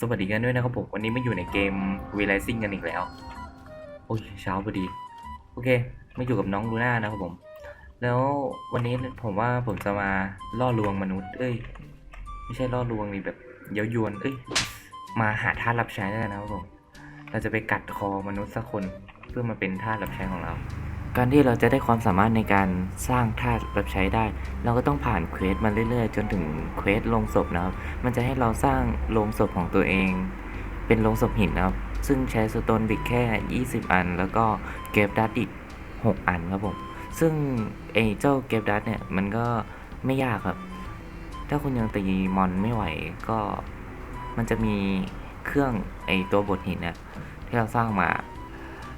สวัสดีกันด้วยนะครับผม วันนี้มาอยู่ในเกม v r i s i n g กันอีกแล้ว โอ้ยเช้าพอดี โอเค มาอยู่กับน้องลูน่านะครับผม แล้ววันนี้ผมว่าผมจะมาล่อลวงมนุษย์ เอ้ย ไม่ใช่ล่อลวงนี่แบบเย้ายวน เอ้ย มาหาท่ารับใช้แล้วกันนะครับผม เราจะไปกัดคอมนุษย์สักคนเพื่อมาเป็นท่ารับใช้ของเรา การที่เราจะได้ความสามารถในการสร้างทาสรับใช้ได้ เราก็ต้องผ่านเควสมาเรื่อยๆ จนถึงเควสลงศพนะครับ มันจะให้เราสร้างโลงศพของตัวเอง เป็นโลงศพหินนะครับ ซึ่งใช้สโตนบิกแค่ 20 อัน แล้วก็เก็บดัตอีก 6 อันครับผม ซึ่งไอ้เจ้าเก็บดัตเนี่ยมันก็ไม่ยากครับ ถ้าคุณยังตีมอนไม่ไหวก็มันจะมีเครื่องไอ้ตัวบดหินเนี่ยที่เราสร้างมา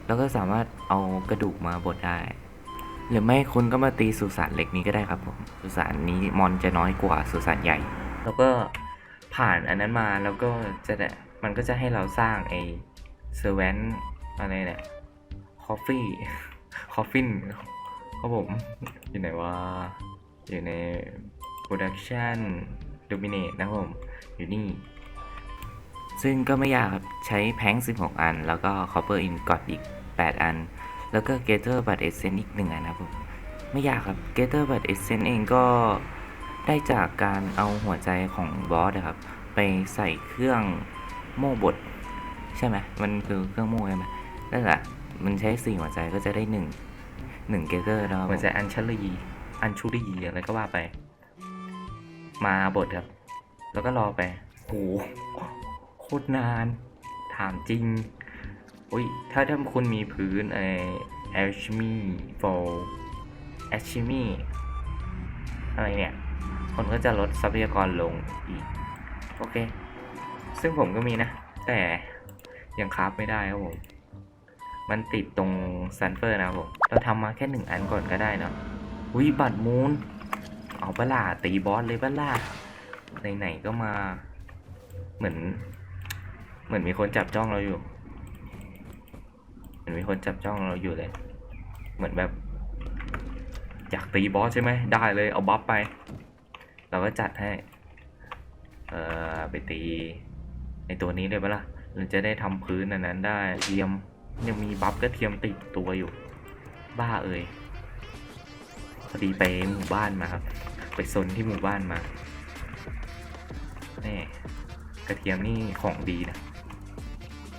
แล้วก็สามารถเอากระดูกมาบดได้ หรือไม่คุณก็มาตีสุสานเหล็กนี้ก็ได้ครับผมสุสานนี้มอนจะน้อยกว่าสุสานใหญ่ แล้วก็ผ่านอันนั้นมาแล้วก็จะได้มันก็จะให้เราสร้างไอ้เซอร์แวนอะไรเนี่ยคอฟฟี่คอฟฟินครับผม อยู่ไหนว่าอยู่ใน Production Dominate นะครับผม อยู่นี่ ซึ่งก็ไม่ยากครับ ใช้แพง16 อัน แล้วก็ Copper Ingot อีก 8 อัน แล้วก็ Gather Bud Essence อีก 1 อันนะครับผม ไม่ยากครับ Gather Bud Essence เองก็ได้จากการเอาหัวใจของบอสนะครับ ไปใส่เครื่องโม่บดใช่ไหมมันคือเครื่องโม่ใช่ไหมนั่นแหละ มันใช้สี่หัวใจก็จะได้หนึ่งหนึ่งเกเตอร์นะครับหัวใจอัญชลีอัญชุลีอะไรก็ว่าไป มาบดครับ แล้วก็รอไปโหโคตรนาน ถามจริง อุ้ยถ้าถ้าคุณมีพื้นไอแอชมีโฟแอชมีอะไรเนี่ย คนก็จะลดทรัพยากรลงอีก โอเค ซึ่งผมก็มีนะ แต่ยังคราฟไม่ได้ครับผม มันติดตรงซันเฟอร์นะครับผม เราทำมาแค่หนึ่งอันก่อนก็ได้เนาะวิบัตรมูนเอาเปล่าตีบอสเลยเปล่าไหนๆก็มา เหมือน เหมือนมีคนจับจ้องเราอยู่ มือนมีคนจับจ้องเราอยู่เลย เหมือนแบบ อยากตีบอสใช่ไหม ได้เลยเอาบัฟไป เราก็จัดให้ เอ่อ ไปตีในตัวนี้เลยปะล่ะเราจะได้ทำพื้นอันนั้นได้เทียมยังมีบัฟก็เทียมติดตัวอยู่ บ้าเอ่ยพอดีไปหมู่บ้านมาครับ ไปซนที่หมู่บ้านมาแน่กระเทียมนี่ของดีนะ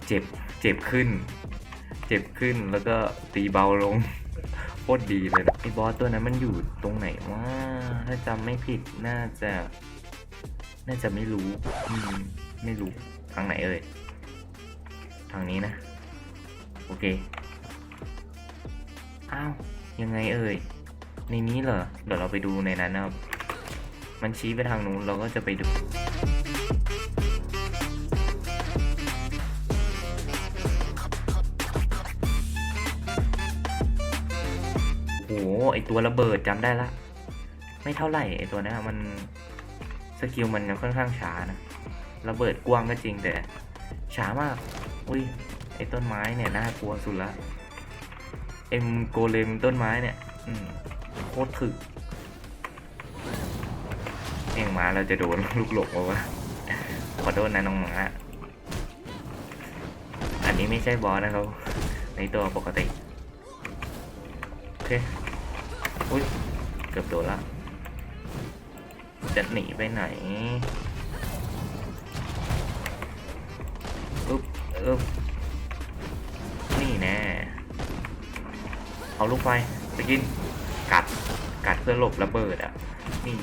เจ็บ เจ็บขึ้น เจ็บขึ้นแล้วก็ตีเบาลงโคตรดีเลยนะไอ้บอสตัวนั้นมันอยู่ตรงไหนวะถ้าจำไม่ผิดน่าจะ น่าจะไม่รู้อืมไม่รู้ทางไหนเอ่ยทางนี้นะ โอเคอ้าวยังไงเอ่ยในนี้เหรอเดี๋ยวเราไปดูในนั้นนะครับมันชี้ไปทางนู้นเราก็จะไปดู ไอตัวระเบิดจำได้ละ ไม่เท่าไหร่ไอตัวนี้มันสกิลมันค่อนข้างช้านะ ระเบิดกว้างก็จริงแต่ช้ามาก อุ้ยไอต้นไม้เนี่ยน่ากลัวสุดละ เอ็มโกเลมต้นไม้เนี่ยอืโคตรถึกเองมาเราจะโดนลูกหลงวะขอโทษนะน้องหมาอันนี้ไม่ใช่บอสนะครับในตัวปกติ โอเค อุ้ย เกือบโดนละ จะหนีไปไหนอึ๊บอึ๊บนี่แน่ เอาลูกไฟไปกิน กัด กัดเพื่อหลบระเบิดอะ นี่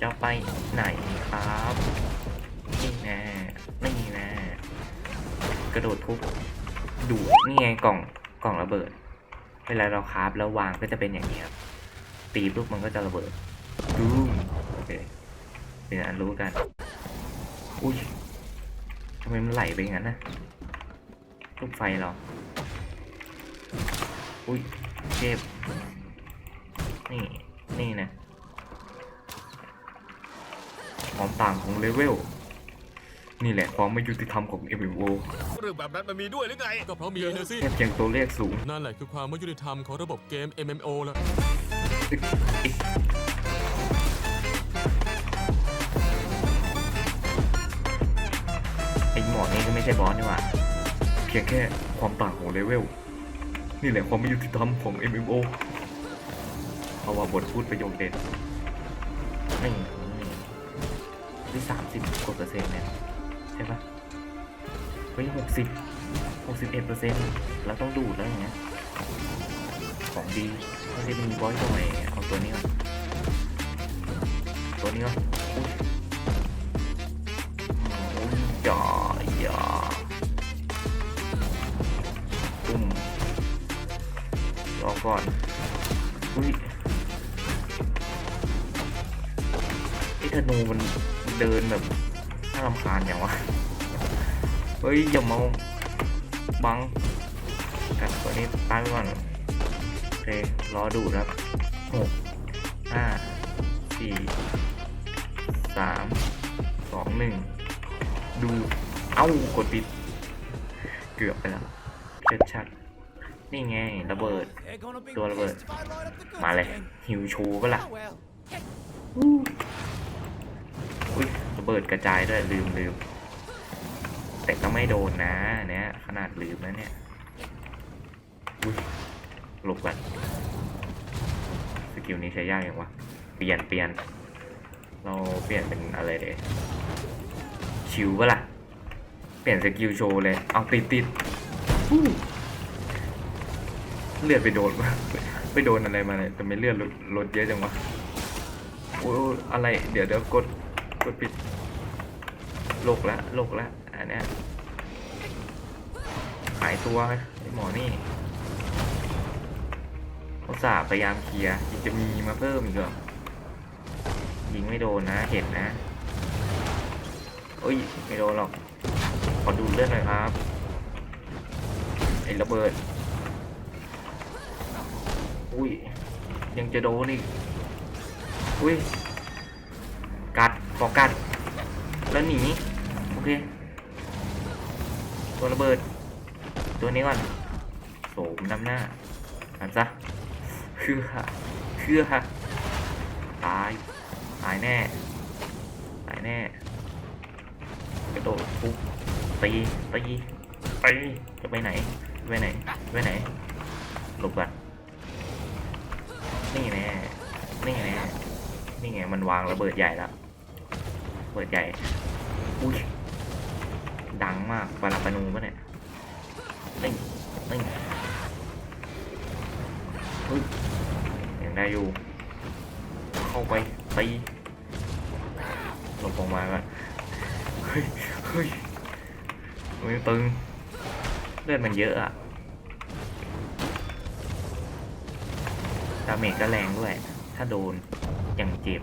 จะไปไหนครับ นี่แน่ นี่แน่ กระโดดทุบดูนี่ไงกล่อง กล่องระเบิด เวลาเราคราฟแล้ววางก็จะเป็นอย่างนี้ครับตีปุ๊บมันก็จะระเบิดดูมโอเคเป็นอันรู้กัน อุ้ยทำไมมันไหลไปงั้นนะลูกไฟเรา อุ้ยเจ็บนี่นี่นะความต่างของเลเวล นี่แหละความไม่ยุติธรรมของ MMO เรื่องแบบนั้นมันมีด้วยหรือไง ก็เพราะมีนะสิ แค่เพียงตัวเลขสูงนั่นแหละคือความไม่ยุติธรรมของระบบเกม MMO ละหมอนี่ก็ไม่ใช่บอสนี่หว่า เพียงแค่ความต่างของเลเวล นี่แหละความไม่ยุติธรรมของ MMO เอาว่าบทพูดประโยคเด็ดนี่นี่สามสิบกว่าเปอร์เซ็นต์เนี่ย ใช่ปะเฮ้ยหกสิบหกสิบเอ็ดเปอร์เซ็นต์เราต้องดูดแล้วอย่างเงี้ย ของดีไม่ได้มีบอยตัวไหนเอาตัวนี้ก่อนตัวนี้ก่อนอุ้ยอุ้ยอย่อปุ่มรอก่อนอุ้ยไอ้ธนูมันเดินแบบ น่ารำคาญอย่างวะ เฮ้ย อย่ามาบังกัดตัวนี้ตายไปก่อนโอเครอดูครับหกห้าสี่สามสองหนึ่งดู เอ้ากดปิด เกือบไปแล้วชัดชัดๆนี่ไง ระเบิด ตัวระเบิด มาเลย หิวชูปะล่ะอุ้ย ระเบิดกระจายด้วยลืมลืมแต่ก็ไม่โดนนะเนี่ยขนาดลืมนะเนี่ยอุ้ยหลบกันสกิลนี้ใช้ยากอย่างวะเปลี่ยนเปลี่ยน เราเปลี่ยนเป็นอะไรเลยชิวปะล่ะ เปลี่ยนสกิลโชว์เลย เอาติดติดเลือดไปโดนไปโดนอะไรมาเลยแต่ไม่เลือดลดเยอะจังวะโอ้อะไร เดี๋ยวเดี๋ยวกดกดปิด ลกละลกละอันเนี้ยหายตัวไอ้หมอนี่เขาสาพยายามเคลียร์ยังจะมีมาเพิ่มอีกเหรอยิงไม่โดนนะ เห็นนะโอ้ยไม่โดนหรอก ขอดูเลือดหน่อยครับไอ้ระเบิด อุ้ย ยังจะโดนอีก อุ้ย กัดขอกัด แล้วหนี เค ตัวระเบิด ตัวนี้ก่อนโสมนำหน้าหันซะคือฮะคือฮะตาย ตายแน่ ตายแน่ กระโดดปุ๊บตีตีไปจะไปไหน ไปไหน ไปไหน หลบก่อนนี่แน่ นี่แน่ นี่ไง มันวางระเบิดใหญ่แล้วระเบิดใหญ่ อุ้ย ดังมากปาราปานูปะเนี่ยนี่นี่เฮ้ยยังได้อยู่ เข้าไปตีลงลงมาก่อนเฮ้ยเฮ้ยมันตึงเลือดมันเยอะอะดาเมจก็แรงด้วย ถ้าโดนอย่างเจ็บ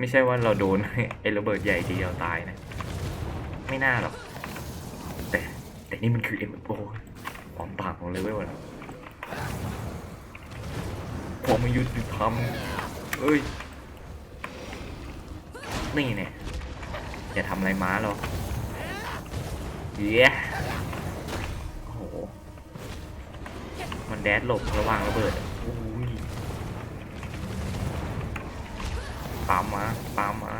ไม่ใช่ว่าเราโดนไอ้ระเบิดใหญ่ทีเดียวตายนะ ไม่น่าหรอก แต่แต่นี่มันคือเอ็มโอความต่างของเลเวลนะความไม่ยุติธรรมเอ้ย นี่เนี่ยอย่าทำอะไรม้าหรอกเย้โอ้โห มันแดดหลบระหว่างระเบิด ปามมาปามมา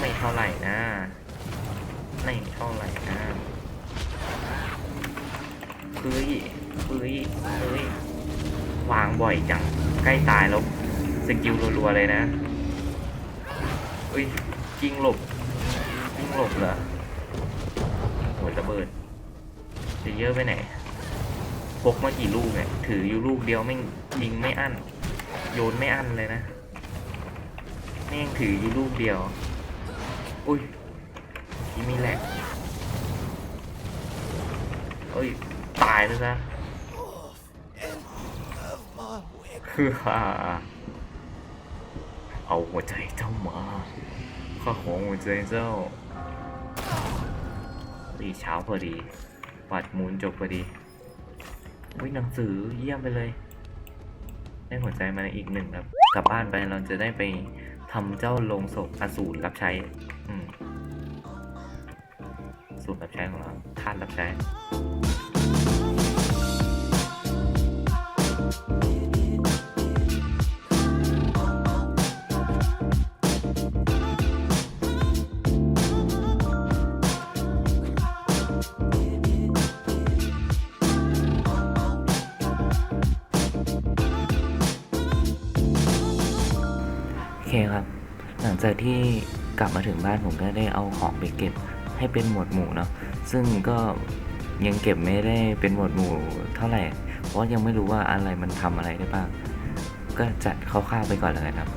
ไม่เท่าไหร่นะไม่เท่าไหร่นะเฮ้ยเฮ้ยเฮ้ยวางบ่อยจัง ใกล้ตายแล้ว สกิลรัวๆเลยนะเฮ้ยยิงหลบยิงหลบเหรอโหระเบิดจะเยอะไปไหนพกมากี่ลูกเนี่ยถืออยู่ลูกเดียวไม่ยิงไม่อั้น โยนไม่อั้นเลยนะ แม่งถืออยู่ลูกเดียว อุ้ยที่มีแหละเอ้ย ตายเลยซะคือฮ่าเอาหัวใจเจ้ามาข้าของหัวใจเจ้าดีเช้าพอดี ปัดมูนจบพอดีวิหนังสือเยี่ยมไปเลย ได้หัวใจมาอีกหนึ่งครับ กลับบ้านไปเราจะได้ไป ทำเจ้าโลงศพอสูรรับใช้อสูตรรับใช้ของเราท่านรับใช้ หลังจากที่กลับมาถึงบ้านผมก็ได้เอาของไปเก็บให้เป็นหมวดหมู่เนาะซึ่งก็ยังเก็บไม่ได้เป็นหมวดหมู่เท่าไหร่ เพราะยังไม่รู้ว่าอะไรมันทำอะไรได้บ้าง ก็จัดคร่าวๆไปก่อนแล้วกันครับ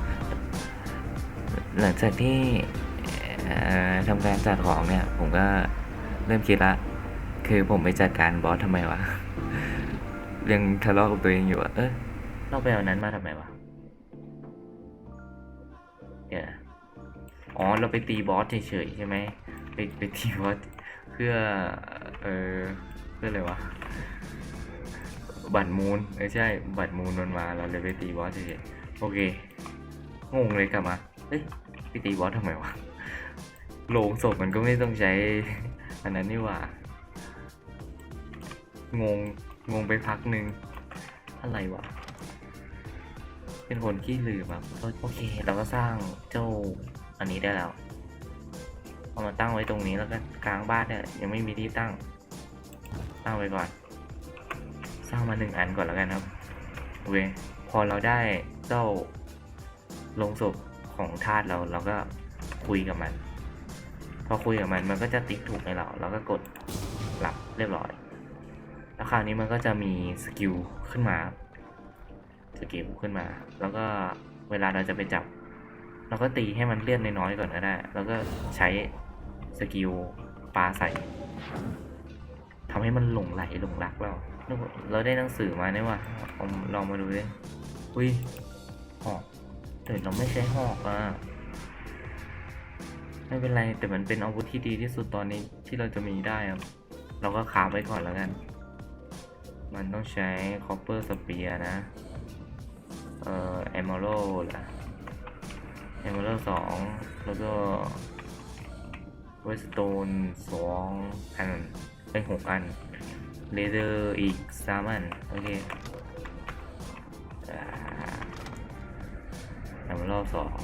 หลังจากที่เอ่อทำการจัดของเนี่ย ผมก็เริ่มคิดละ คือผมไปจัดการบอสทำไมวะ ยังทะเลาะกับตัวเองอยู่อะเออเราไปเอานั้นมาทำไมวะ อ๋อ เราไปตีบอสเฉยๆใช่ไหมไปไปตีบอสเพื่อ เออเพื่ออะไรวะ บัตรมูลเออใช่ บัตรมูลมันมา เราเลยไปตีบอสเฉยๆโอเค งงเลยกลับมา เฮ้ยไปตีบอสทำไมวะโลงศพมันก็ไม่ต้องใช้ อันนั้นนี่หว่า งง งงไปพักหนึ่งอะไรวะ เป็นคนขี้ลืมครับโอเค เราก็สร้างเจ้า อันนี้ได้แล้ว เอามาตั้งไว้ตรงนี้แล้วก็กลางบ้านเนี่ยยังไม่มีที่ตั้ง ตั้งไว้ก่อน สร้างมาหนึ่งอันก่อนแล้วกันครับโอเคพอเราได้เจ้าลงศพของธาตุเราเราก็คุยกับมัน พอคุยกับมันมันก็จะติ๊กถูกให้เราเราก็กดหลับเรียบร้อย แล้วคราวนี้มันก็จะมีสกิลขึ้นมาสกิลขึ้นมา แล้วก็เวลาเราจะไปจับ เราก็ตีให้มันเลื่อนน้อยๆก่อนก็ได้ แล้วก็ใช้สกิลปลาใส่ทำให้มันหลงไหลหลงรักเรา เราได้หนังสือมาเนี่ยว่ะลองมาดูดิอุ้ยหอกแต่เราไม่ใช้หอกอะไม่เป็นไรแต่มันเป็นอาวุธที่ดีที่สุดตอนนี้ที่เราจะมีได้ครับเราก็คาไว้ก่อนแล้วกัน มันต้องใช้ copper spear นะ เอ่อ emerald ล่ะ เอเมอร์สองแล้วก็เวสต์โตนสองอันเป็นหกอันเลเดอร์อีกสามอันโอเคเอเมอร์สอง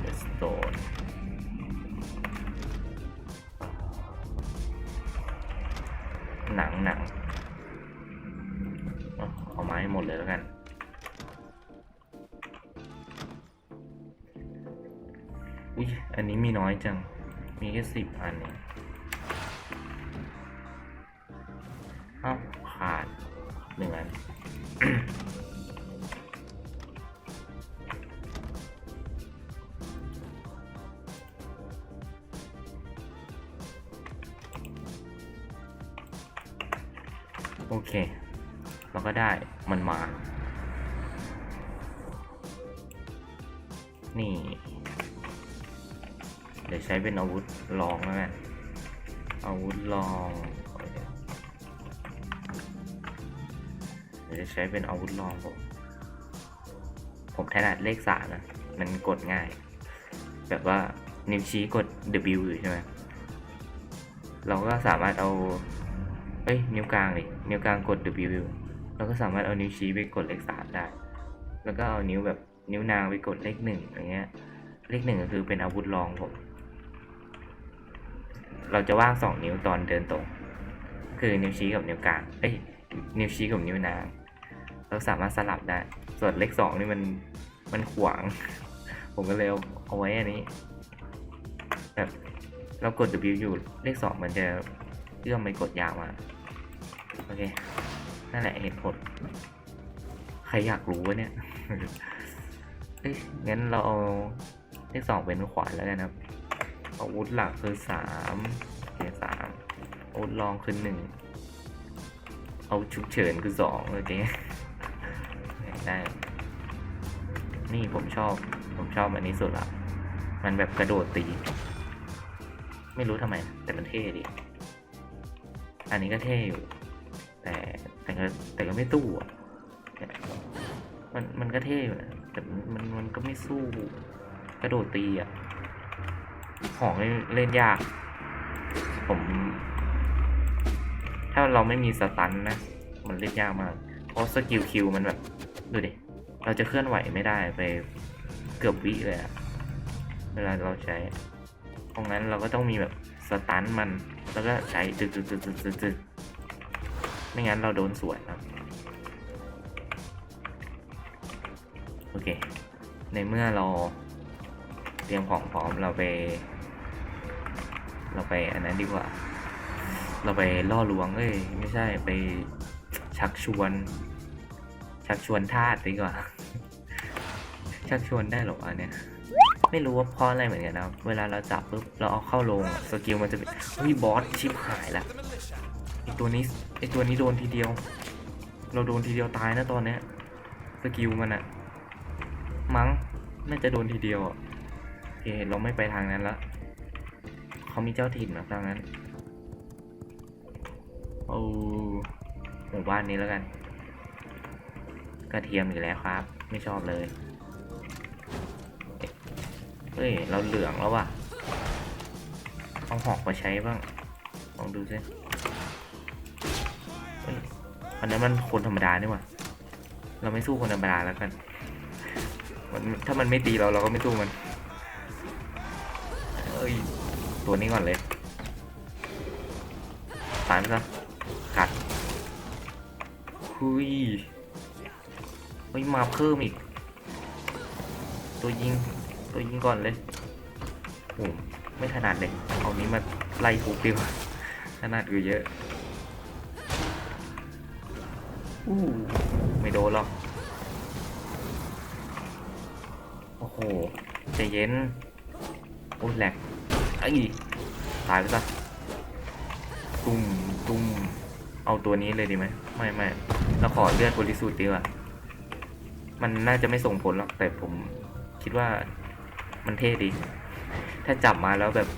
เวสโตน สิบอันเนี่ยเอ้าขาดหนึ่งอันโอเค เราก็ได้มันมา นี่ เดี๋ยวใช้เป็นอาวุธลองแล้วกันอาวุธลองเดี๋ยวใช้เป็นอาวุธลองผมผมถนัดเลขสามนะ มันกดง่าย แบบว่านิ้วชี้กด W อยู่ใช่ไหมเราก็สามารถเอาเอ้ยนิ้วกลางดินิ้วกลางกด W เราก็สามารถเอานิ้วชี้ไปกดเลขสามได้ แล้วก็เอานิ้วแบบนิ้วนางไปกดเลขหนึ่งอย่างเงี้ย เลขหนึ่งก็คือเป็นอาวุธรองผม เราจะว่างสองนิ้วตอนเดินตรง คือนิ้วชี้กับนิ้วกลางเอ้ยนิ้วชี้กับนิ้วนาง เราสามารถสลับได้ ส่วนเลขสองนี่มันมันขวาง ผมก็เลยเอาเอาไว้อันนี้แบบเรากด W อยู่เลขสองมันจะเอื้อมไปกดยาวมาโอเคนั่นแหละเหตุผลใครอยากรู้วะเนี่ยเอ้ยงั้นเราเอาเลขสองเป็นขวานแล้วกันครับ อาวุธหลักคือสามโอเคสามอาวุธรองคือหนึ่งเอาฉุกเฉินคือสองโอเคได้ นี่ผมชอบ ผมชอบอันนี้สุดละ มันแบบกระโดดตี ไม่รู้ทำไม แต่มันเท่ดีอันนี้ก็เท่อยู่ แต่แต่ก็แต่ก็ไม่ตู้อะ มันมันก็เท่อยู่นะแต่มันมันก็ไม่สู้ กระโดดตีอะ ของเล่นยาก ผม ถ้าเราไม่มีสตันนะ มันเล่นยากมาก เพราะสกิลคิวมันแบบ ดูดิ เราจะเคลื่อนไหวไม่ได้ไปเกือบวิเลยอะเวลาเราใช้เพราะงั้นเราก็ต้องมีแบบสตันมัน แล้วก็ใช้จึกจึกจึกจึกจึกจึกไม่งั้นเราโดนสวนครับโอเค ในเมื่อเรา ตรียมของพร้อมเราไป เราไปอันนั้นดีกว่า เราไปล่อลวงเอ้ยไม่ใช่ไปชักชวน ชักชวนทาสดีกว่า ชักชวนได้หรอวะเนี่ยไม่รู้ว่าเพราะอะไรเหมือนกันนะ เวลาเราจับปุ๊บเราเอาเข้าลงสกิลมันจะเป็นเฮ้ยบอสชิบหายละไอตัวนี้ไอตัวนี้โดนทีเดียว เราโดนทีเดียวตายนะตอนเนี้ยสกิลมันอะมั้งน่าจะโดนทีเดียวอะ เคเราไม่ไปทางนั้นละเขามีเจ้าถิ่นนะทางนั้นเอาหมู่บ้านนี้แล้วกัน กระเทียมอีกแล้วครับ ไม่ชอบเลย เฮ้ย เราเหลืองแล้วว่ะเอาหอกมาใช้บ้าง ลองดูสิอันนั้นมันคนธรรมดานี่หว่า เราไม่สู้คนธรรมดาแล้วกันมันถ้ามันไม่ตีเราเราก็ไม่สู้มัน อ้ย ตัวนี้ก่อนเลยตายไปซะกัดหุยเฮ้ยมาเพิ่มอีก ตัวยิง ตัวยิงก่อนเลยโอ้ไม่ถนัดเลย เอานี้มาไล่ทุบดีกว่าถนัดกูเยอะอู้ไม่โดนหรอก โอ้โหใจเย็นโอ้แหลก ไอ้ยตายไปซะตุ้มตุ้มเอาตัวนี้เลยดีไหมไม่ไม่เราขอเลือดบริสุทธิ์ดีกว่ามันน่าจะไม่ส่งผลหรอกแต่ผมคิดว่ามันเท่ดี ถ้าจับมาแล้วแบบ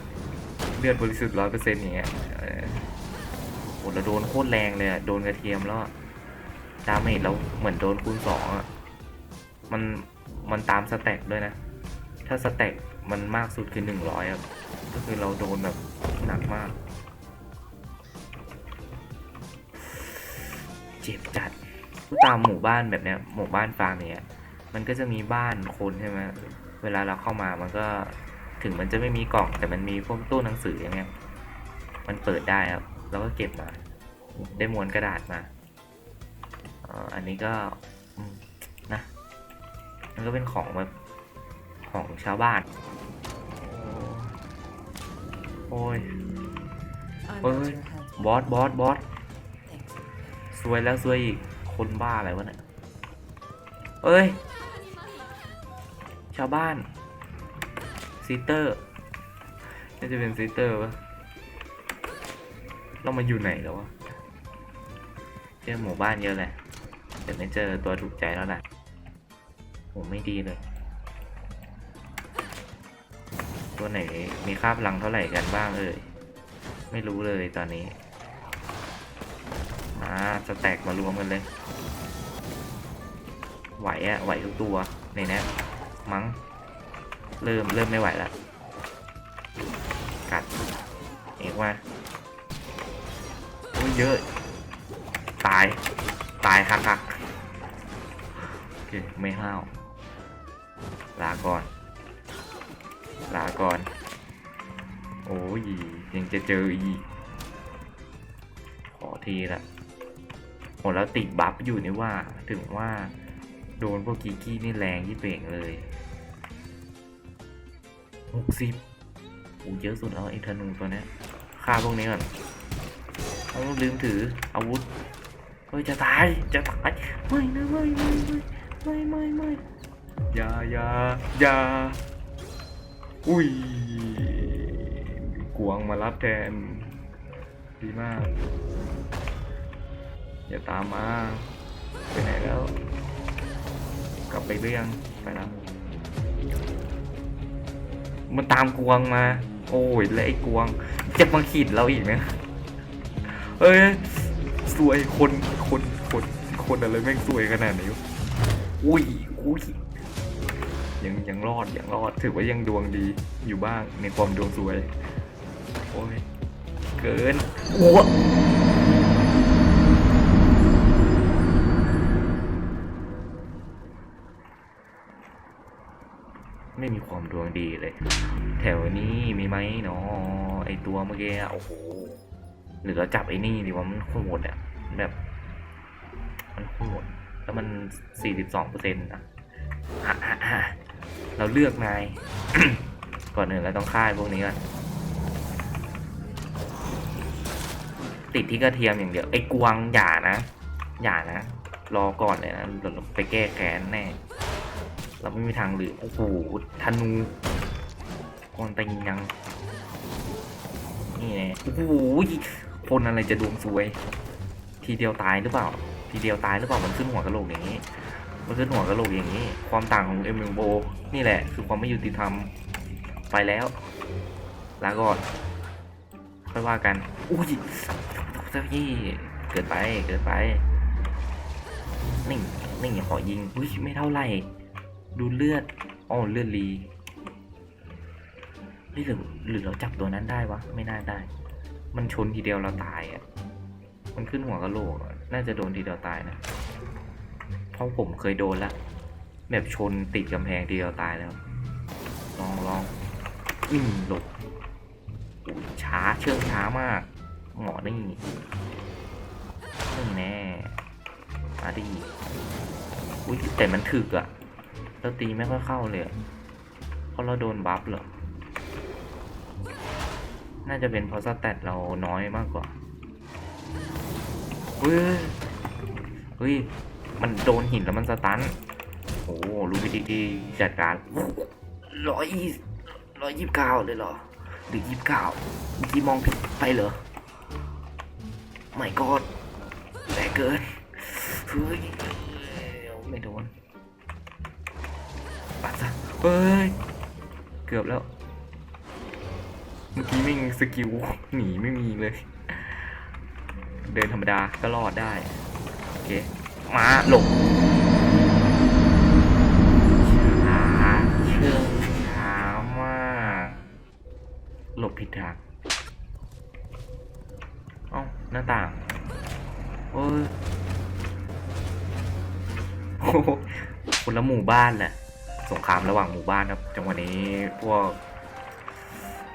เลือดบริสุทธิ์ร้อยเปอร์เซ็นต์อย่างเงี้ยเออโหเราโดนโคตรแรงเลยอะโดนกระเทียมแล้วดาเมจเราเหมือนโดนคูณสองอะมันมันตามสแต็กด้วยนะ ถ้าสแต็ก มันมากสุดคือหนึ่งร้อยครับ ก็คือเราโดนแบบหนักมาก เจ็บจัด ตามหมู่บ้านแบบเนี้ย หมู่บ้านฟาร์มเนี้ย มันก็จะมีบ้านคนใช่ไหมเวลาเราเข้ามามันก็ถึงมันจะไม่มีกล่องแต่มันมีพวกตู้หนังสืออย่างเงี้ย มันเปิดได้ครับ แล้วก็เก็บมา ได้ม้วนกระดาษมาอ,อันนี้ก็นะ มันก็เป็นของแบบ ของชาวบ้าน โอ้ย I'm Ôi, at your hand. บอสบอสบอส Thanks. ซวยแล้วซวยอีก คนบ้าอะไรวะเนี่ยเอ้ย ชาวบ้านซีเตอร์น่าจะเป็นซีเตอร์ปะเรามาอยู่ไหนแล้ววะเจอหมู่บ้านเยอะเลยแต่ไม่เจอตัวถูกใจแล้วนะโหไม่ดีเลย ตัวไหนมีค่าพลังเท่าไหร่กันบ้างเอ่ยไม่รู้เลยตอนนี้ มาสแต็กมารวมกันเลย ไหวอะไหวทุกตัวในนี้มั้งเริ่มเริ่มไม่ไหวละกัดเอกว่าโอ้เยอะ ตาย ตายคักคักโอเคไม่ห้าวลาก่อน ลาก่อน โอ้ยยังจะเจออีก ขอทีละโหแล้วติดบัฟอยู่นี่ว่า ถึงว่า โดนพวกกีกี้นี่แรงที่เป่งเลยหกสิบโอ้เยอะสุดแล้วไอ้ธนูตัวนี้ยฆ่าพวกนี้ก่อนเอาลืมถืออาวุธ เฮ้ยจะตาย จะตาย ไม่นะไม่ไม่ไม่ไม่ไม่ไม่อย่าอย่าอย่า อุ้ยกวงมารับแทน ดีมาก อย่าตามมาไปไหนแล้ว กลับไปเรื่องไปแล้วมันตามกวงมา โอ้ยแล้วไอ้กวง จะมาขีดเราอีกนะเอ้ยสวยคนคนคนคนอะไรแม่งสวยขนาดนี้อุ้ยอุ้ย ยังยังรอดยังรอดถือว่ายังดวงดีอยู่บ้างในความดวงสวย โอ้ย เกินอ้วไม่มีความดวงดีเลย แถวนี้มีไหมเนาะไอตัวเมื่อกี้โอ้โหหรือเราจับไอ้นี่ดีว่ามันโหดอะแบบ มันโหดแล้วมันสี่สิบสองเปอร์เซ็นต์อะอะอะอะ เราเลือกนาย ก่อนอื่นเราต้องฆ่าไอพวกนี้ก่อนติดที่กระเทียมอย่างเดียวไอ้กวางอย่านะอย่านะ รอก่อนเลยนะเราไปแก้แค้นแน่เราไม่มีทางหรือโอ้โหธนูกอนตีนยังนี่ไงโอ้โหคนอะไรจะดวงซวย ทีเดียวตายหรือเปล่า ทีเดียวตายหรือเปล่ามันขึ้นหัวกระโหลกอย่างนี้ มันขึ้นหัวกระโหลกอย่างนี้ ความต่างของเอ็มโบนี่แหละ คือความไม่ยุติธรรม ไปแล้ว ลาก่อนค่อยว่ากัน อุ้ยเจ้าพี่ เกิดไป เกิดไปนี่นี่ขอยิง อุ้ย ไม่เท่าไหร่ ดูเลือดอ๋อเลือดรีนี่หรือหรือเราจับตัวนั้นได้วะ ไม่น่าได้ มันชนทีเดียวเราตายอะ มันขึ้นหัวกระโหลก น่าจะโดนทีเดียวตายนะ ราะผมเคยโดนละแบบชนติดกำแพงทีเดียวตายแล้วลองลองอืมหลบช้าเชื่องช้ามากหมอนี่นี่แน่มาดิอุ้ยแต่มันถึกอะเราตีไม่ค่อยเข้าเลยเพราะเราโดนบัฟเหรอน่าจะเป็นเพราะสแตทเราน้อยมากกว่าเฮ้ยเฮ้ย มันโดนหินแล้วมันสตัน โอ้รู้วิธีจัดการร้อยร้อยยี่สิบเก้าเลยเหรอ หรือยี่สิบเก้าเมื่อกี้มองผิดไปเหรอไม่กอดแรงเกินเฮ้ยไม่โดนปัดซะเฮ้ย เกือบแล้ว เมื่อกี้ไม่มีสกิลหนีไม่มีเลย เดินธรรมดาก็รอดได้ โอเค มาหลบช้าเชื่องช้ามากหลบผิดทางเอ้าหน้าต่างโอ้ยโหคนละหมู่บ้านแหละสงครามระหว่างหมู่บ้านครับ จังหวะนี้พวก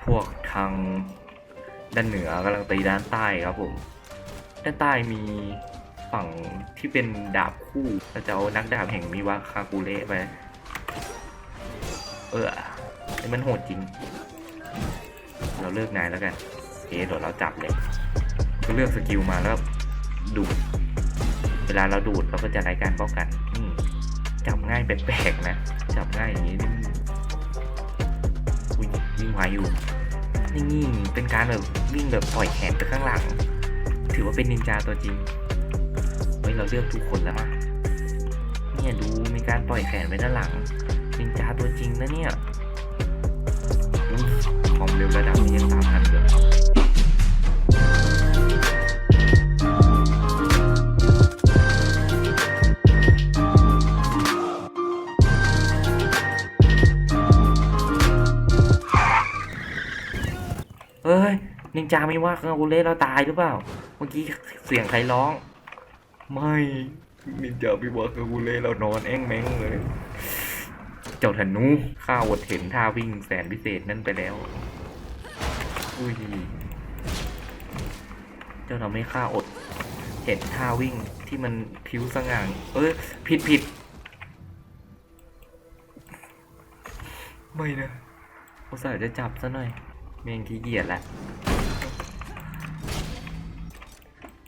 พวกทางด้านเหนือกำลังตีด้านใต้ครับผม ด้านใต้มี ฝั่งที่เป็นดาบคู่เราจะเอานักดาบแห่งมิวะคากุเระไป เออไอ้มันโหดจริง เราเลือกนายแล้วกันเอเดี๋ยวเราจับเลยก็เลือกสกิลมาแล้วดูด เวลาเราดูดเราก็จะไร้การป้องกันจับง่ายแปลกๆนะ จับง่ายอย่างนี้นี่อุ้ยวิ่งไวอยู่นี่เป็นการแบบวิ่งแบบปล่อยแขนไปข้างหลัง ถือว่าเป็นนินจาตัวจริง ฮ้ยเราเลือกทุกคนแล้วมาเนี่ยดูมีการปล่อยแขนไปด้านหลังนินจาตัวจริงนะเนี่ยอุ๊ยความเร็วระดับนี้ยังตามทันเลยเฮ้ยนินจาไม่ว่าคากูเล่เราตายหรือเปล่า เมื่อกี้เสียงใครร้อง ไม่นินจาไม่ว่าคากูเล่เรานอนแอ้งแมงเลย เจ้าธนูข้าวดเห็นท่าวิ่งแสนพิเศษนั่นไปแล้ว อุ้ย เจ้าทำให้ข้าอด เห็นท่าวิ่งที่มันผิวสง่าง เอ้ยผิดผิดไม่นะอุตส่าห์จะจับซะหน่อยเมงขี้เกียจแหละ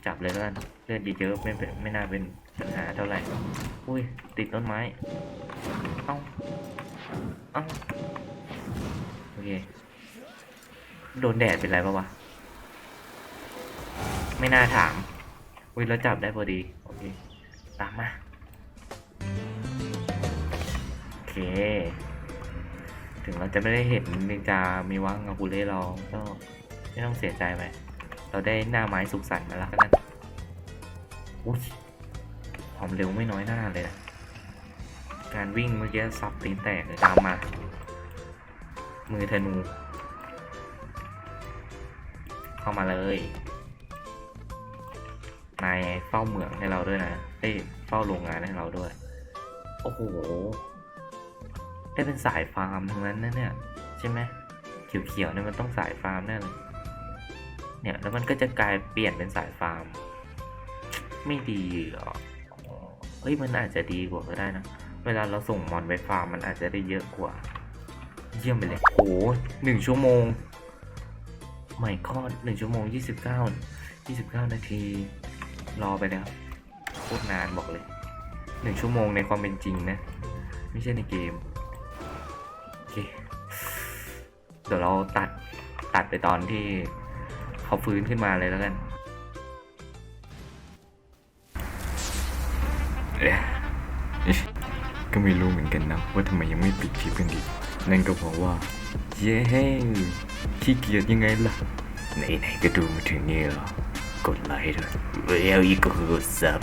จับเลยแล้วกัน ลือดเยอะๆไม่เป็นไม่น่าเป็นปัญหาเท่าไหร่ อุ้ย ติดต้นไม้ เอ้า เอ้า โอเค โดนแดดเป็นไรปะวะ ไม่น่าถาม อุ้ยแล้วจับได้พอดี โอเค ตามมา โอเค ถึงเราจะไม่ได้เห็นนินจามีวังกับกูเล่เราก็ไม่ต้องเสียใจไปเราได้หน้าไม้สุขสันต์มาแล้วกัน อุ้ยความเร็วไม่น้อยหน้าเลยนะ การวิ่งเมื่อกี้สับตีนแตกเลยตามมา มือธนู เข้ามาเลย นายเฝ้าเหมืองให้เราด้วยนะเอ้เฝ้าโรงงานให้เราด้วย โอ้โห ได้เป็นสายฟาร์มทั้งนั้นนะเนี่ย ใช่ไหมเขียวๆเนี่ยมันต้องสายฟาร์มแน่เลยเนี่ยแล้วมันก็จะกลายเปลี่ยนเป็นสายฟาร์ม ไม่ดีเหรอเฮ้ยมันอาจจะดีกว่าก็ได้นะ เวลาเราส่งมอนไปฟาร์มมันอาจจะได้เยอะกว่า เยี่ยมไปเลยโอ้หนึ่งชั่วโมงไม่คอดหนึ่งชั่วโมงยี่สิบเก้ายี่สิบเก้านาที รอไปนะครับโคตรนานบอกเลยหนึ่งชั่วโมงในความเป็นจริงนะ ไม่ใช่ในเกม โอเค เดี๋ยวเราตัดตัดไปตอนที่เขาฟื้นขึ้นมาเลยแล้วกัน ก็ไม่รู้เหมือนกันนะ ว่าทำไมยังไม่ปิดคลิปกันดี นั่นก็เพราะว่า เย้ขี้เกียจยังไงล่ะ ไหนๆก็ดูมาถึงนี่แล้ว กดไลค์ด้วยแล้วอีกก็คือกดซับ